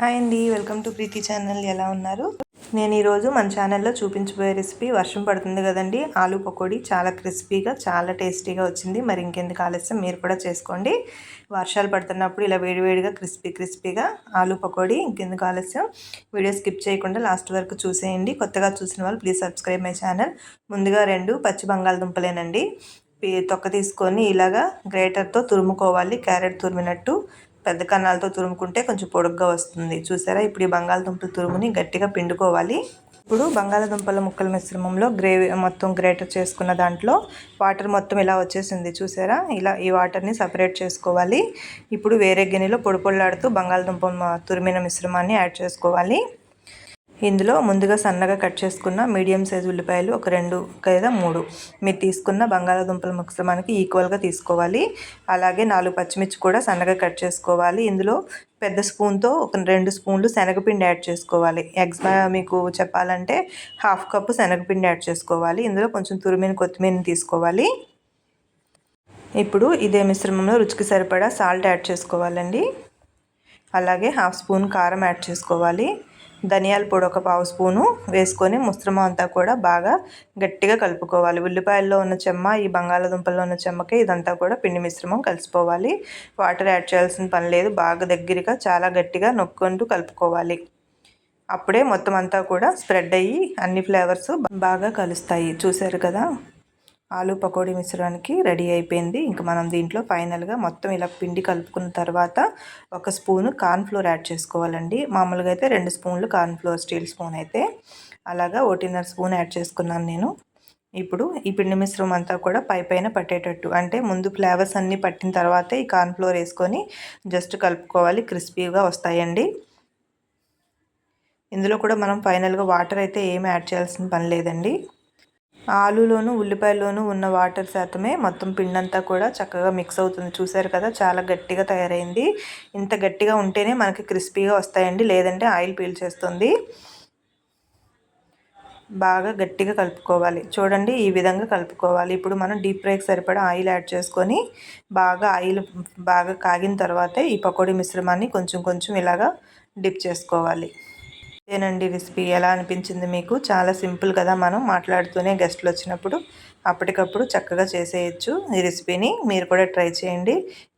Hi అండి welcome to Preethi channel. ఎలా ఉన్నారు? నేను ఈరోజు మన ఛానల్లో చూపించబోయే రెసిపీ వర్షం పడుతుంది కదండి. ఆలూ పకోడీ చాలా క్రిస్పీగా చాలా టేస్టీగా వచ్చింది. మరి ఇంకెందుకు ఆలస్యం? మీరు కూడా చేసుకోండి. వర్షాలు పడుతున్నప్పుడు ఇలా వేడివేడిగా క్రిస్పీ క్రిస్పీగా ఆలూ పకోడీ. ఇంకెందుకు ఆలస్యం? వీడియో స్కిప్ చేయకుండా లాస్ట్ వరకు చూసేయండి. కొత్తగా చూసిన వాళ్ళు ప్లీజ్ సబ్స్క్రైబ్ మై ఛానల్. ముందుగా రెండు పచ్చి బంగాళదుంపలేనండి. తొక్క తీసుకొని ఇలాగా గ్రేటర్తో తురుముకోవాలి. క్యారెట్ తురిమినట్టు. పెద్ద కన్నాలతో తురుముకుంటే కొంచెం పొడుగ్గా వస్తుంది. చూసారా? ఇప్పుడు ఈ బంగాళదుంపల తురుముని గట్టిగా పిండుకోవాలి. ఇప్పుడు బంగాళదుంపల ముక్కల మిశ్రమంలో గ్రేవీ మొత్తం గ్రేటర్ చేసుకున్న దాంట్లో వాటర్ మొత్తం ఇలా వచ్చేసింది. చూసారా? ఇలా ఈ వాటర్ని సపరేట్ చేసుకోవాలి. ఇప్పుడు వేరే గిన్నెలో పొడి పొడిలాడుతూ బంగాళదుంప తురిమిన మిశ్రమాన్ని యాడ్ చేసుకోవాలి. ఇందులో ముందుగా సన్నగా కట్ చేసుకున్న మీడియం సైజు ఉల్లిపాయలు ఒక రెండు లేదా మూడు. మీరు తీసుకున్న బంగాళాదుంపల మిశ్రమానికి ఈక్వల్గా తీసుకోవాలి. అలాగే నాలుగు పచ్చిమిర్చి కూడా సన్నగా కట్ చేసుకోవాలి. ఇందులో పెద్ద స్పూన్తో ఒక రెండు స్పూన్లు శనగపిండి యాడ్ చేసుకోవాలి. ఎగ్స్ మీకు చెప్పాలంటే హాఫ్ కప్పు శనగపిండి యాడ్ చేసుకోవాలి. ఇందులో కొంచెం తురిమిన కొత్తిమీరని తీసుకోవాలి. ఇప్పుడు ఇదే మిశ్రమంలో రుచికి సరిపడా సాల్ట్ యాడ్ చేసుకోవాలండి. అలాగే హాఫ్ స్పూన్ కారం యాడ్ చేసుకోవాలి. ధనియాల పొడి ఒక పావు స్పూను వేసుకొని మిశ్రమం అంతా కూడా బాగా గట్టిగా కలుపుకోవాలి. ఉల్లిపాయల్లో ఉన్న చెమ్మ ఈ బంగాళాదుంపల్లో ఉన్న చెమ్మకి ఇదంతా కూడా పిండి మిశ్రమం కలిసిపోవాలి. వాటర్ యాడ్ చేయాల్సిన పని లేదు. బాగా దగ్గరగా చాలా గట్టిగా నొక్కుంటూ కలుపుకోవాలి. అప్పుడే మొత్తం అంతా కూడా స్ప్రెడ్ అయ్యి అన్ని ఫ్లేవర్స్ బాగా కలుస్తాయి. చూశారు కదా? ఆలు పకోడీ మిశ్రమానికి రెడీ అయిపోయింది. ఇంకా మనం దీంట్లో ఫైనల్గా మొత్తం ఇలా పిండి కలుపుకున్న తర్వాత ఒక స్పూను కార్న్ఫ్లోర్ యాడ్ చేసుకోవాలండి. మామూలుగా అయితే రెండు స్పూన్లు కార్న్ఫ్లోర్ స్టీల్ స్పూన్ అయితే అలాగా ఒకటిన్నర స్పూన్ యాడ్ చేసుకున్నాను నేను. ఇప్పుడు ఈ పిండి మిశ్రమం అంతా కూడా పై పైన పట్టేటట్టు. అంటే ముందు ఫ్లేవర్స్ అన్నీ పట్టిన తర్వాతే ఈ కార్న్ఫ్లోర్ వేసుకొని జస్ట్ కలుపుకోవాలి. క్రిస్పీగా వస్తాయండి. ఇందులో కూడా మనం ఫైనల్గా వాటర్ అయితే ఏమి యాడ్ చేయాల్సిన పని లేదండి. ఆలులోను ఉల్లిపాయలోను ఉన్న వాటర్ శాతమే మొత్తం పిండంతా కూడా చక్కగా మిక్స్ అవుతుంది. చూసారు కదా చాలా గట్టిగా తయారైంది. ఇంత గట్టిగా ఉంటేనే మనకి క్రిస్పీగా వస్తాయండి లేదంటే ఆయిల్ పీల్చేస్తుంది. బాగా గట్టిగా కలుపుకోవాలి. చూడండి ఈ విధంగా కలుపుకోవాలి. ఇప్పుడు మనం డీప్ ఫ్రైకి సరిపడా ఆయిల్ యాడ్ చేసుకొని బాగా ఆయిల్ బాగా కాగిన తర్వాతే ఈ పకోడీ మిశ్రమాన్ని కొంచెం కొంచెం ఇలాగా డిప్ చేసుకోవాలి. ఇదేనండి రెసిపీ. ఎలా అనిపించింది మీకు? చాలా సింపుల్ కదా మనం మాట్లాడుతూనే గెస్ట్లు వచ్చినప్పుడు. అప్పటికప్పుడు చక్కగా చేసేయచ్చు ఈ రెసిపీని. మీరు కూడా ట్రై చేయండి.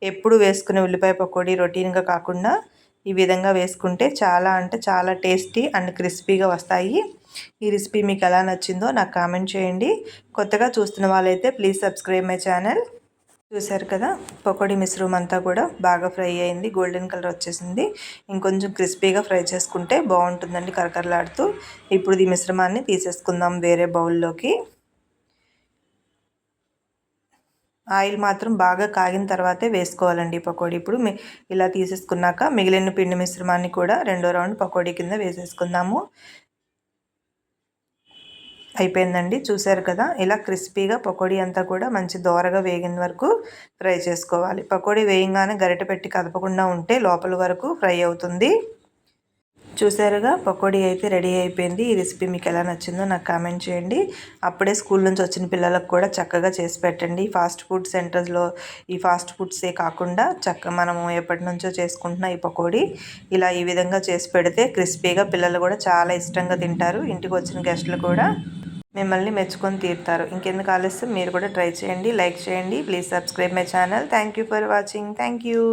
ఎప్పుడు వేసుకునే ఉల్లిపాయ పకోడీ రొటీన్గా కాకుండా ఈ విధంగా వేసుకుంటే చాలా అంటే చాలా టేస్టీ అండ్ క్రిస్పీగా వస్తాయి. ఈ రెసిపీ మీకు ఎలా నచ్చిందో నాకు కామెంట్ చేయండి. కొత్తగా చూస్తున్న వాళ్ళైతే ప్లీజ్ సబ్స్క్రైబ్ మై ఛానల్. చూసారు కదా? పకోడీ మిశ్రమం అంతా కూడా బాగా ఫ్రై అయింది. గోల్డెన్ కలర్ వచ్చేసింది. ఇంకొంచెం క్రిస్పీగా ఫ్రై చేసుకుంటే బాగుంటుందండి కరకరలాడుతూ. ఇప్పుడు ఈ మిశ్రమాన్ని తీసేసుకుందాం వేరే బౌల్లోకి. ఆయిల్ మాత్రం బాగా కాగిన తర్వాతే వేసుకోవాలండి పకోడీ. ఇప్పుడు ఇలా తీసేసుకున్నాక మిగిలిన పిండి మిశ్రమాన్ని కూడా రెండో రౌండ్ పకోడీ కింద వేసేసుకుందాము. అయిపోయిందండి. చూసారు కదా ఇలా క్రిస్పీగా పకోడీ అంతా కూడా మంచి దోరగా వేగిన వరకు ఫ్రై చేసుకోవాలి. పకోడీ వేయంగానే గరిట పెట్టి కదపకుండా ఉంటే లోపల వరకు ఫ్రై అవుతుంది. చూసారుగా పకోడీ అయితే రెడీ అయిపోయింది. ఈ రెసిపీ మీకు ఎలా నచ్చిందో నాకు కామెంట్ చేయండి. అప్పుడే స్కూల్ నుంచి వచ్చిన పిల్లలకు కూడా చక్కగా చేసి పెట్టండి. ఫాస్ట్ ఫుడ్ సెంటర్స్లో ఈ ఫాస్ట్ ఫుడ్సే కాకుండా చక్క మనము ఎప్పటి నుంచో చేసుకుంటున్న ఈ పకోడీ ఇలా ఈ విధంగా చేసి పెడితే క్రిస్పీగా పిల్లలు కూడా చాలా ఇష్టంగా తింటారు. ఇంటికి వచ్చిన గెస్టులు కూడా మిమ్మల్ని మెచ్చుకొని తీరుతారు. ఇంకెందుకు ఆలస్యం? మీరు కూడా ట్రై చేయండి లైక్ చేయండి. Please subscribe my channel. Thank for watching. Thank you.